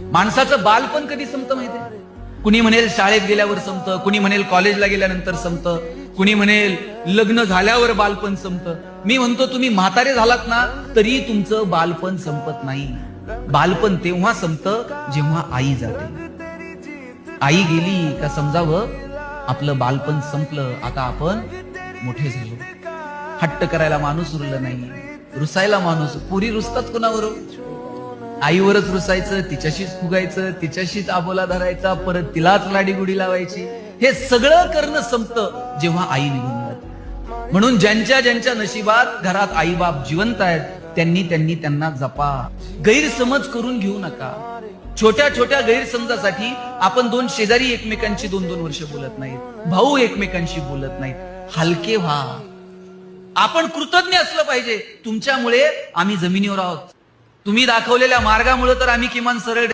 माणसाचं बालपण कधी संपतं माहितीये? कुणी म्हणेल शाळेत गेल्यावर संपतं कुणी म्हणेल कॉलेजला गेल्यानंतर संपतं कुणी म्हणेल लग्न झाल्यावर बालपण संपतं. मी म्हणतो तुम्ही म्हातारे झालात ना तरी तुमचं बालपण संपत नाही. बालपण तेव्हा संपतं जेव्हा आई जाते. आई गेली का समजावं? आपलं बालपण संपलं आता आपण मोठे झालो. हट्ट करायला माणूस उरलं नाही. रुसायला माणूस पुरी रुसतात कुणावर आईवरच रुसायचं तिच्याशीच फुगायचं तिच्याशीच आबोला धरायचा परत तिलाच लाडी गुडी लावायची. हे सगळं करणं संपतं जेव्हा आई निघून जात. म्हणून ज्यांच्या ज्यांच्या नशिबात घरात आई बाप जिवंत आहेत त्यांनी त्यांनी त्यांना जपा. गैरसमज करून घेऊ नका. छोट्या छोट्या गैरसमजासाठी आपण दोन शेजारी एकमेकांशी दोन दोन वर्ष बोलत नाहीत. भाऊ एकमेकांशी बोलत नाहीत. हलके व्हा. आपण कृतज्ञ असलं पाहिजे. तुमच्यामुळे आम्ही जमिनीवर आहोत. तुम्ही दाखवलेल्या मार्गामुळे तर आम्ही किमान सरळ